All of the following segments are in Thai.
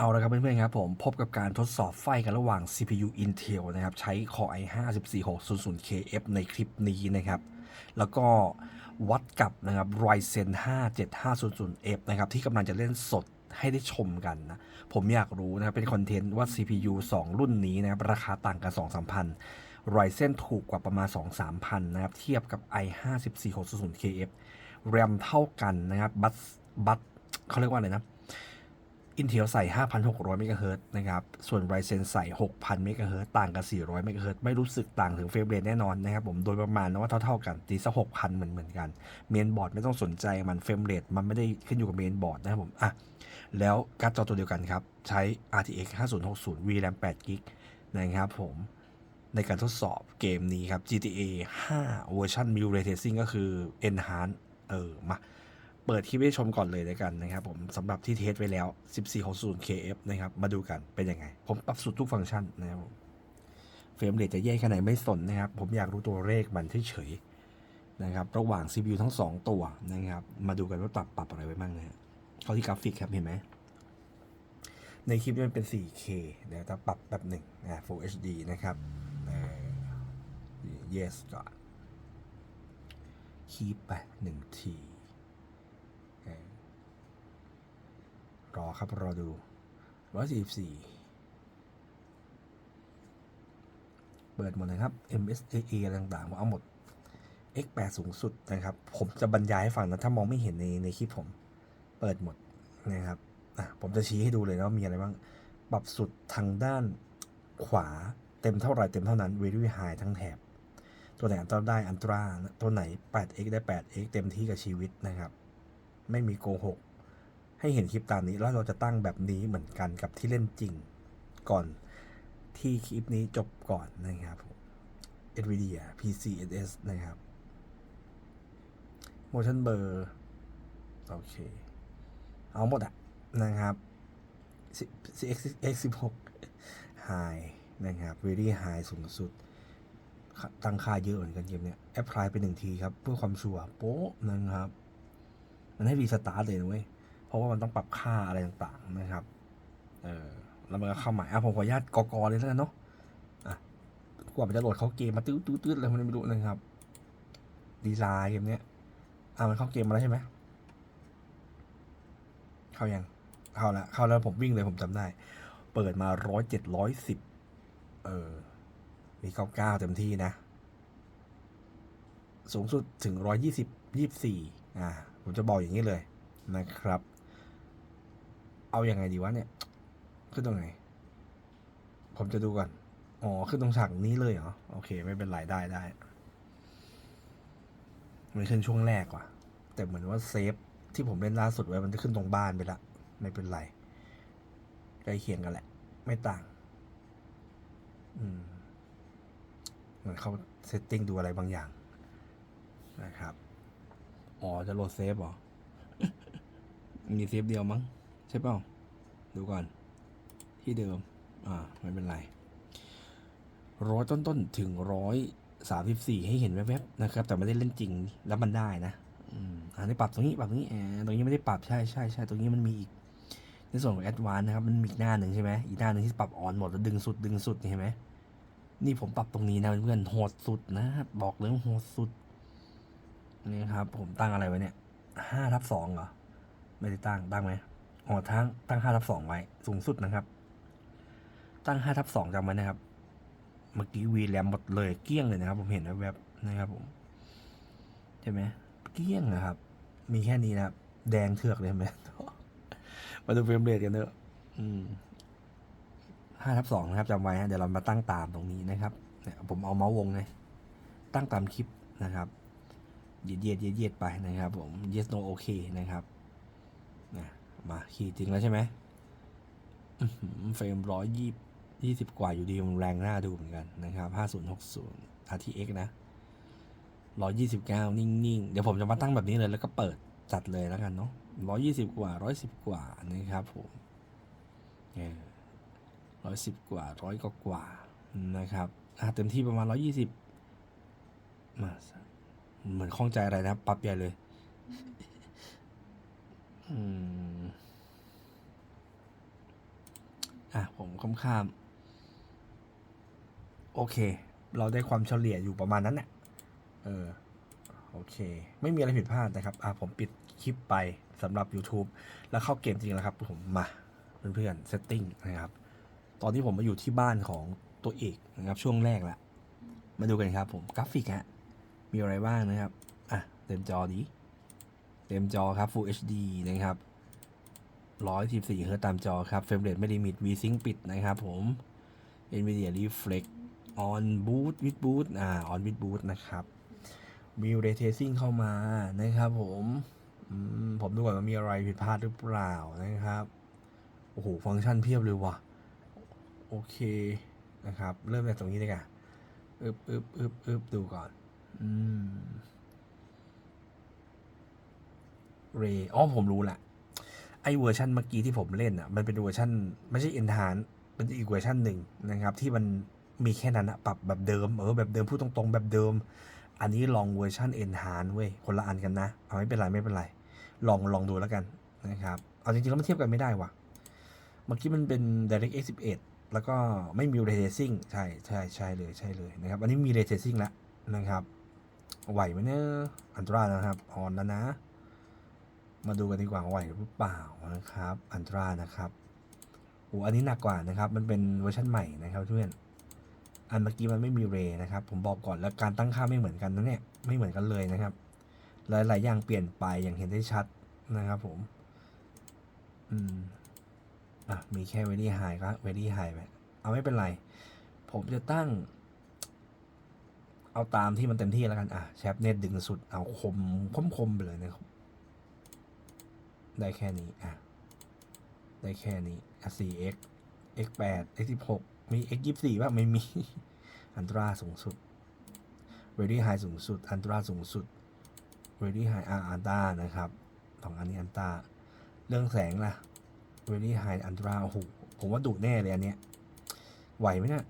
เอาละครับเพื่อนๆครับผมพบกับการทดสอบไฟกันระหว่าง CPU Intel นะครับ ใช้ Core i5 14600KF ในคลิปนี้นะครับ แล้วก็วัดกับนะครับ Ryzen 5 7500F นะครับที่กำลังจะเล่นสดให้ได้ชมกันนะ ผมอยากรู้นะครับ เป็นคอนเทนต์ว่า CPU 2 รุ่นนี้นะครับ ราคาต่างกัน 2-3 พัน Ryzen ถูกกว่าประมาณ 2-3 พันนะครับ เทียบกับ i5 14600KF RAM เท่ากันนะครับบัสบัสเขาเรียกว่าอะไรนะ Intel ใส่ 5,600 เมกะเฮิรตนะครับ ส่วน Ryzen ใส่ 6,000 เมกะเฮิรตซ์ต่างกัน 400 เมกะเฮิรตไม่รู้สึกต่างถึงเฟรมเรทแน่นอนนะครับผม โดยประมาณนะว่าเท่า ๆ กัน ตีสัก6,000 เหมือนเหมือนกัน เมนบอร์ดไม่ต้องสนใจมันเฟรมเรทมันไม่ได้ขึ้นอยู่กับเมนบอร์ดนะครับผม อะ แล้วการ์ดจอตัวเดียวกันครับ ใช้ RTX 5060 VRAM 8 GB นะครับผม ในการทดสอบเกมนี้ครับ GTA 5 เวอร์ชัน m i l Ray Tracing ก็คือ Enhance เออ มา เปิดคลิปให้ชมก่อนเลยแล้วกันนะครับผมสำหรับที่เทสไว้แล้ว 1460 KF นะครับ มาดูกันเป็นยังไง ผมปรับสุดทุกฟังก์ชันนะครับผมเฟรมเรทจะแย่แค่ไหนไม่สนนะครับ ผมอยากรู้ตัวเลขมันเฉยๆนะครับ ระหว่าง CPU ทั้ง 2 ตัวนะครับ มาดูกันว่าปรับปรับอะไรไว้บ้างนะฮะเข้าที่กราฟิกครับเห็นไหม ในคลิปมันเป็น 4K เดี๋ยวจะปรับแบบหนึ่งนะ Full HD นะครับ yes ก่อนคีบไปหนึ่งทีเออ รอครับรอดูร้อยสี่สี่เปิดหมดนะครับ MSAA อะไรต่างๆผมเอาหมด X8 สูงสุดนะครับ ผมจะบรรยายให้ฟังนะ ถ้ามองไม่เห็นในในคลิปผม เปิดหมดนะครับผมจะชี้ให้ดูเลยนะว่ามีอะไรบ้าง ปรับสุดทางด้านขวาเต็มเท่าไหรเต็มเท่านั้น very high ทั้งแถบ ตัวไหนอันตราได้อันตรา ตัวไหน 8x ได้ 8x เต็มที่กับชีวิตนะครับ ไม่มีโกหก ให้เห็นคลิปตามนี้แล้วเราจะตั้งแบบนี้เหมือนกันกับที่เล่นจริงก่อนที่คลิปนี้จบก่อนนะครับ NVIDIA PCSS นะครับ motion blur โอเค เอาหมดอะนะครับ X X 16 High นะครับ very high สูงสุด ตั้งค่าเยอะเหมือนกันเกมเนี้ยแอปพลายไปหนึ่งทีครับ เพื่อความชัวร์โป๊ะนะครับ มันให้รีสตาร์ทเลยนะเว้ย เพราะว่ามันต้องปรับค่าอะไรต่างๆนะครับ เออแล้วมันก็เข้าหมายอะผมขออนุญาตกอกเลยแล้วกันเนาะอะกว่ามันจะโหลดเข้าเกมมาตื้อตื้อตื้ออะไรมันไม่รู้นะครับ ดีไซน์เกมเนี้ยอะมันเข้าเกมมาแล้วใช่ไหมเข้ายังเข้าแล้วเข้าแล้วผมวิ่งเลยผมจำได้ เปิดมาร้อยเจ็ดร้อยสิบเออ มีเก้าเก้าเต็มที่นะ สูงสุดถึงร้อยยี่สิบยี่สี่อ่า ผมจะบอกอย่างนี้เลยนะครับ เอาอยัางไงดีวะเนี่ย ขึ้นตรงไหน ผมจะดูก่อน อ๋อ ขึ้นตรงฉากนี้เลยเหรอ โอเค ไม่เป็นไรได้ได้มันขึ้นช่วงแรกว่ะ แต่เหมือนว่าเซฟที่ผมเล่นล่าสุดไว้มันจะขึ้นตรงบ้านไปละ ไม่เป็นไรใกล้เคียงกันแหละ ไม่ต่าง อืม เหมือนเขาเซตติ้งดูอะไรบางอย่าง นะครับ อ๋อ จะโหลดเซฟเหรอ มีเซฟเดียวมั้ง ใช่เปล่าดูก่อน ที่เดิม อ่า ไม่เป็นไรร้อยต้นๆ ถึงร้อยสามสิบสี่ให้เห็นแวบๆนะครับ แต่ไม่ได้เล่นจริงแล้วมันได้นะอืมอันนี้ปรับตรงนี้ปรับตรงนี้แอตรงนี้ไม่ได้ปรับใช่ใช่ใช่ตรงนี้มันมีอีกในส่วนของแอดวานนะครับมันมีหน้าหนึ่งใช่ไหมอีกหน้าหนึ่งที่ปรับออนหมดแล้วดึงสุดดึงสุดเห็นไหมนี่ผมปรับตรงนี้นะเพื่อนโหดสุดนะบบอกเลยว่าโหดสุดนี่ครับ ผมตั้งอะไรไว้เนี่ยห้าทับสองเหรอไม่ได้ตั้งตั้งไหม อ๋อทั้งตั้งห้าทับสองไว้ สูงสุดนะครับ ตั้งห้าทับสองจำไว้นะครับ เมื่อกี้วีแรมหมดเลยเกลี้ยงเลยนะครับ ผมเห็นแวบๆนะครับผมใช่ไหมเกลี้ยงนะครับ มีแค่นี้นะครับ แดงเถือกเลยไหมมาดูเฟรมเรทกันเถอะอืมห้าทับสองนะครับจำไว้ฮะเดี๋ยวเรามาตั้งตามตรงนี้นะครับเนี่ยผมเอาเมาส์วงเลยตั้งตามคลิปนะครับ เยียดเยียดเยียดเยียดไปนะครับ ผม yes no โอเคนะครับ มาขี่จริงแล้วใช่ไหมเฟรมร้อยยี่ยี่สิบกว่าอยู่ดีมันแรงหน้าดูเหมือนกันนะครับห้าศูนย์หกศูนย์ RTX นะร้อยยี่สิบเก้านิ่งๆ เดี๋ยวผมจะมาตั้งแบบนี้เลยแล้วก็เปิดจัดเลยแล้วกันเนาะร้อยยี่สิบกว่าร้อยสิบกว่านะครับผมร้อยสิบกว่าร้อยกกว่านะครับเต็มที่ประมาณร้อยยี่สิบมาเหมือนข้องใจอะไรนะ ปรับใหญ่เลย อืม อะผมค่ำข้ามโอเค เราได้ความเฉลี่ยอยู่ประมาณนั้นแหละเออโอเค ไม่มีอะไรผิดพลาดนะครับ อะผมปิดคลิปไปสำหรับ YouTube แล้วเข้าเกมจริงแล้วครับ ผมมาเพื่อนๆ setting นะครับ ตอนที่ผมมาอยู่ที่บ้านของตัวเอกนะครับ ช่วงแรกละมาดูกันครับผมกราฟิกฮะมีอะไรบ้างนะครับ อะ เต็มจอดี เต็มจอครับ Full HD นะครับ 114เฮิร์ตตามจอครับเฟรมเรทไม่ลิมิต V-Sync ปิดนะครับผม NVIDIA Reflex on boot with boot อ่า on with boot นะครับมี ray tracing เข้ามานะครับผมผมดูก่อนว่ามีอะไรผิดพลาดหรือเปล่านะครับ โอ้โห ฟังก์ชันเพียบเลยว่ะ โอเคนะครับ เริ่มจากตรงนี้เลยกันอึบอึบอึบอึบดูก่อน อืม เร อ๋อ ผมรู้ละ ไอเวอร์ชันเมื่อกี้ที่ผมเล่นอะมันเป็นเวอร์ชันไม่ใช่เอ็นทานเป็นอีกเวอร์ชันหนึ่งนะครับ ที่มันมีแค่นั้นอะปรับแบบเดิมเออแบบเดิมพูดตรงๆ แบบเดิม อันนี้ลองเวอร์ชันเอ็นทานเว้ยคนละอันกันนะเอาไม่เป็นไรไม่เป็นไร ลองลองดูแล้วกันนะครับเอาจริงๆแล้วมันเทียบกันไม่ได้ว่ะเมื่อกี้มันเป็น DirectX 11แล้วก็ไม่มี Ray Tracing ใช่ใช่ใช่เลยใช่เลยนะครับอันนี้มี Ray Tracing แล้วนะครับไหวไหมเนี่ยอันตรานะครับออนแล้วนะ มาดูกันดีกว่าว่าไหวหรือเปล่านะครับ อันตรานะครับโอ้อันนี้หนักกว่านะครับ มันเป็นเวอร์ชันใหม่นะครับเพื่อนอันเมื่อกี้มันไม่มีเรนะครับ ผมบอกก่อนแล้วการตั้งค่าไม่เหมือนกันนะเนี่ยไม่เหมือนกันเลยนะครับ หลายๆอย่างเปลี่ยนไปอย่างเห็นได้ชัดนะครับผม อืมอะมีแค่ very high ก็ very high ไปเอาไม่เป็นไร ผมจะตั้ง เอาตามที่มันเต็มที่แล้วกัน อะแชปเน็ตดึงสุดเอาคมคมคมๆไปเลยนะครับ ได้แค่นี้อะได้แค่นี้อะ 4x x 8 x 16มี x 24ป่ะไม่มี อันตราสูงสุด very high สูงสุด อันตราสูงสุด very high อะอันตรานะครับสองอันนี้อันตราเรื่องแสงล่ะ very high อันตราโอ้โหผมว่าดุแน่เลยอันเนี้ยไหวไหมเนี่ย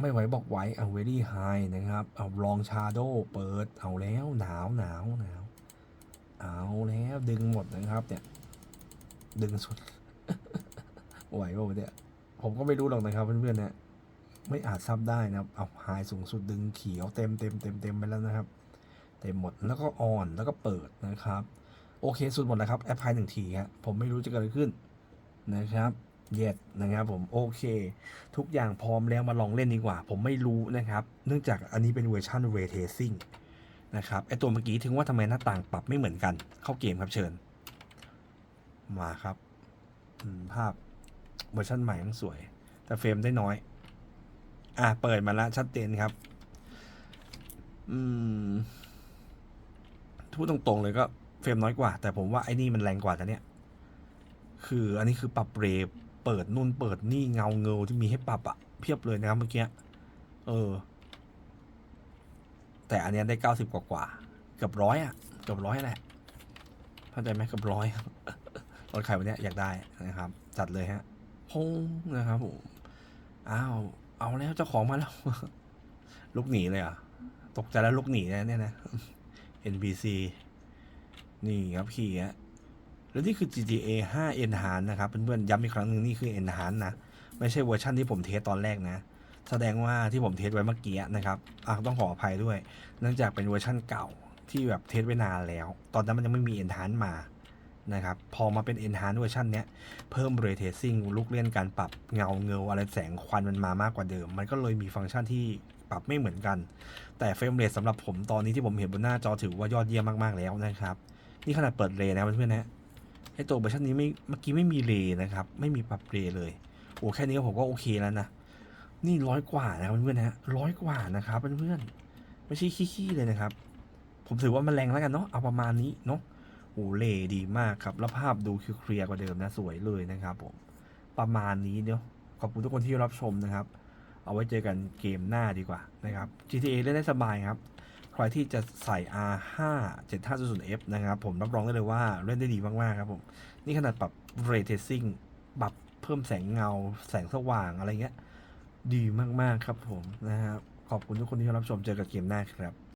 ไม่ไหวบอกไหวเอา very high นะครับ เอาลองชาโดเปิดเอาแล้วหนาวหนาวหนาว เอาแล้วดึงหมดนะครับเนี่ย ดึงสุด ไหวป่าวเนี่ย ผมก็ไม่รู้หรอกนะครับเพื่อนๆเนี่ยไม่อาจซับได้นะครับ เอาไฮสูงสุดดึงเขียวเต็มเต็มเต็มเต็มไปแล้วนะครับ เต็มหมดแล้วก็ออนแล้วก็เปิดนะครับ โอเคสุดหมดแล้วครับแอปพลายหนึ่งทีครับผมไม่รู้จะเกิดอะไรขึ้นนะครับเย็ดนะครับผมโอเค ทุกอย่างพร้อมแล้วมาลองเล่นดีกว่า ผมไม่รู้นะครับ เนื่องจากอันนี้เป็นเวอร์ชัน Ray Tracing นะครับไอตัวเมื่อกี้ถึงว่าทำไมหน้าต่างปรับไม่เหมือนกัน เข้าเกมครับเชิญ มาครับภาพเวอร์ชันใหม่มันสวย แต่เฟรมได้น้อย อะเปิดมาแล้วชัดเจนครับ อืมพูดตรงๆเลยก็เฟรมน้อยกว่า แต่ผมว่าไอ้นี่มันแรงกว่าแต่เนี้ยคืออันนี้คือปรับเรทเปิดนู่นเปิดนี่เงาเงาที่มีให้ปรับอะเพียบเลยนะครับเมื่อกี้เออ แต่อันเนี้ยได้เก้าสิบกว่ากว่าเกือบร้อยอะเกือบร้อยแหละเข้าใจไหมเกือบร้อยรถใครวันเนี้ยอยากได้นะครับ จัดเลยฮะพงนะครับผมอ้าวเอาแล้วเจ้าของมาแล้วลุกหนีเลยอะ ตกใจแล้วลุกหนีนะเนี่ยนะ NPC นี่ครับขี่ฮะแล้วนี่คือ GTA 5 Enhance นะครับ เพื่อนๆย้ำอีกครั้งหนึ่งนี่คือ Enhance นะ ไม่ใช่เวอร์ชันที่ผมเทสตอนแรกนะ แสดงว่าที่ผมเทสไว้เมื่อกี้นะครับอะต้องขออภัยด้วย เนื่องจากเป็นเวอร์ชันเก่าที่แบบเทสไว้นานแล้ว ตอนนั้นมันยังไม่มี Enhance มานะครับพอมาเป็น Enhance เวอร์ชันเนี้ยเพิ่ม Ray Tracing ลูกเล่นการปรับเงาเงาอะไรแสงควันมันมามากกว่าเดิม มันก็เลยมีฟังก์ชันที่ปรับไม่เหมือนกัน แต่เฟรมเรทสำหรับผมตอนนี้ที่ผมเห็นบนหน้าจอถือว่ายอดเยี่ยมมากๆแล้วนะครับ นี่ขนาดเปิดเรนะเพื่อนๆนะไอตัวเวอร์ชันนี้ไม่เมื่อกี้ไม่มีเรนะครับ ไม่มีปรับเรเลยโอ้แค่นี้ผมก็โอเคแล้วนะ นี่ร้อยกว่านะครับเพื่อนๆนะร้อยกว่านะครับเพื่อนๆไม่ใช่ขี้ๆเลยนะครับ ผมถือว่ามันแรงแล้วกันเนาะเอาประมาณนี้เนาะโอ้เลดีมากครับ แล้วภาพดูคือเคลียร์กว่าเดิมนะสวยเลยนะครับผมประมาณนี้เนาะขอบคุณทุกคนที่รับชมนะครับ เอาไว้เจอกันเกมหน้าดีกว่านะครับ GTA เล่นได้สบายครับ ใครที่จะใส่ R5 7500F นะครับ ผมรับรองได้เลยว่าเล่นได้ดีมากๆครับผม นี่ขนาดปรับ Ray Tracing ปรับเพิ่มแสงเงาแสงสว่างอะไรเงี้ย ดีมากๆครับผมนะครับขอบคุณทุกคนที่รับชมเจอกันเกมหน้าครับ